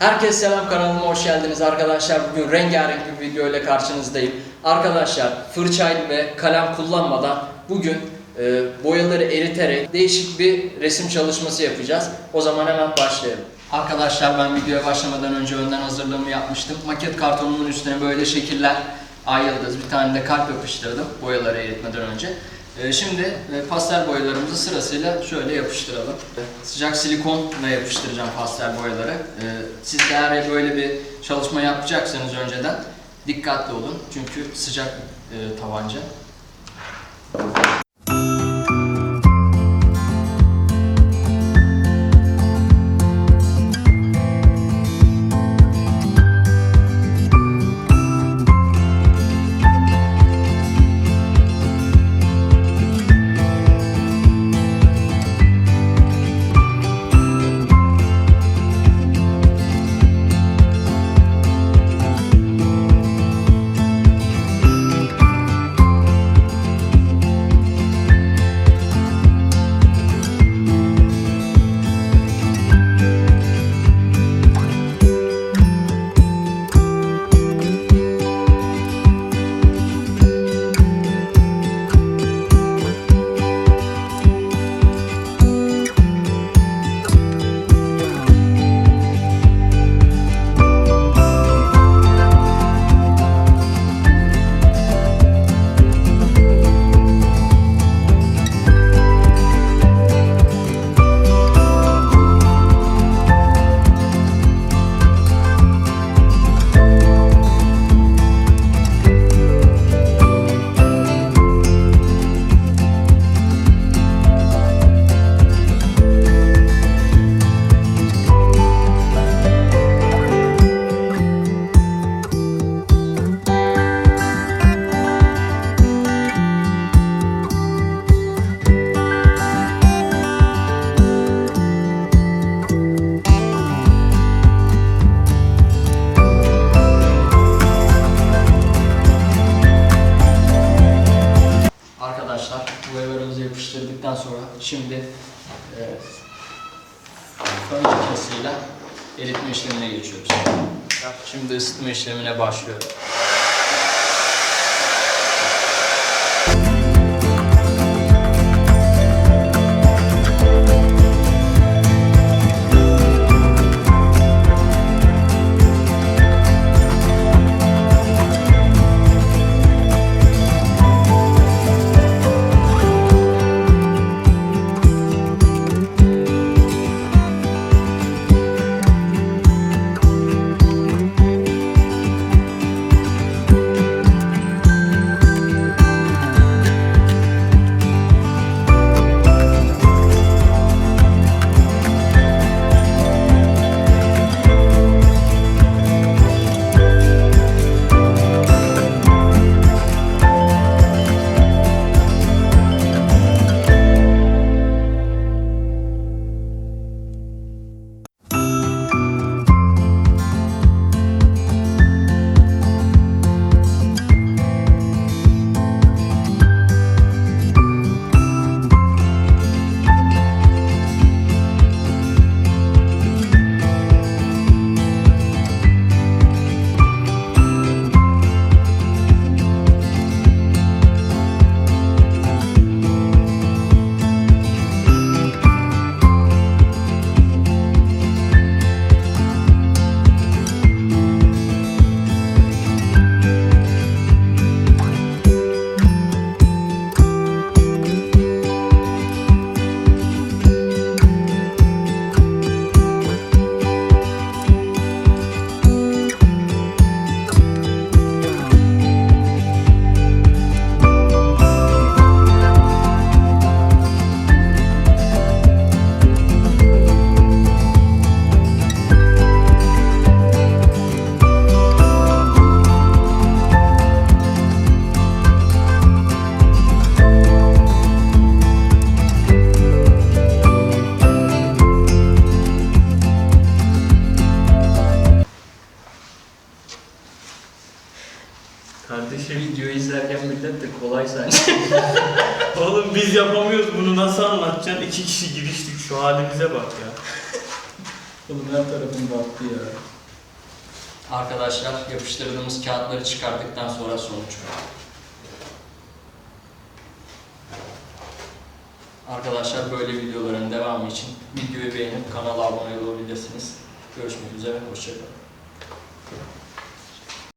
Herkese selam kanalıma hoş geldiniz arkadaşlar. Bugün rengarenk bir video ile karşınızdayım. Arkadaşlar fırçayla ve kalem kullanmadan bugün e, boyaları eriterek değişik bir resim çalışması yapacağız. O zaman hemen başlayalım. Arkadaşlar ben videoya başlamadan önce önden hazırlığımı yapmıştım. Maket kartonumun üstüne böyle şekiller, ay bir tane de kalp yapıştırdım boyaları eritmeden önce. Ee, Şimdi e, pastel boyalarımızı sırasıyla şöyle yapıştıralım. Sıcak silikonla yapıştıracağım pastel boyaları. Ee, Siz de eğer böyle bir çalışma yapacaksanız önceden dikkatli olun. Çünkü sıcak e, tabanca. Şimdi e, fön makinesiyle eritme işlemine geçiyoruz. Şimdi ısıtma işlemine başlıyorum. Kardeşim Videoyu izlerken millet de kolay sanki. oğlum biz yapamıyoruz bunu nasıl anlatacaksın? İki kişi giriştik şu halimize bak ya. Oğlum her tarafım battı ya. Arkadaşlar yapıştırdığımız kağıtları çıkarttıktan sonra sonuç. Arkadaşlar böyle videoların devamı için videoyu beğenip kanala abone olabilirsiniz. Görüşmek üzere, hoşçakalın.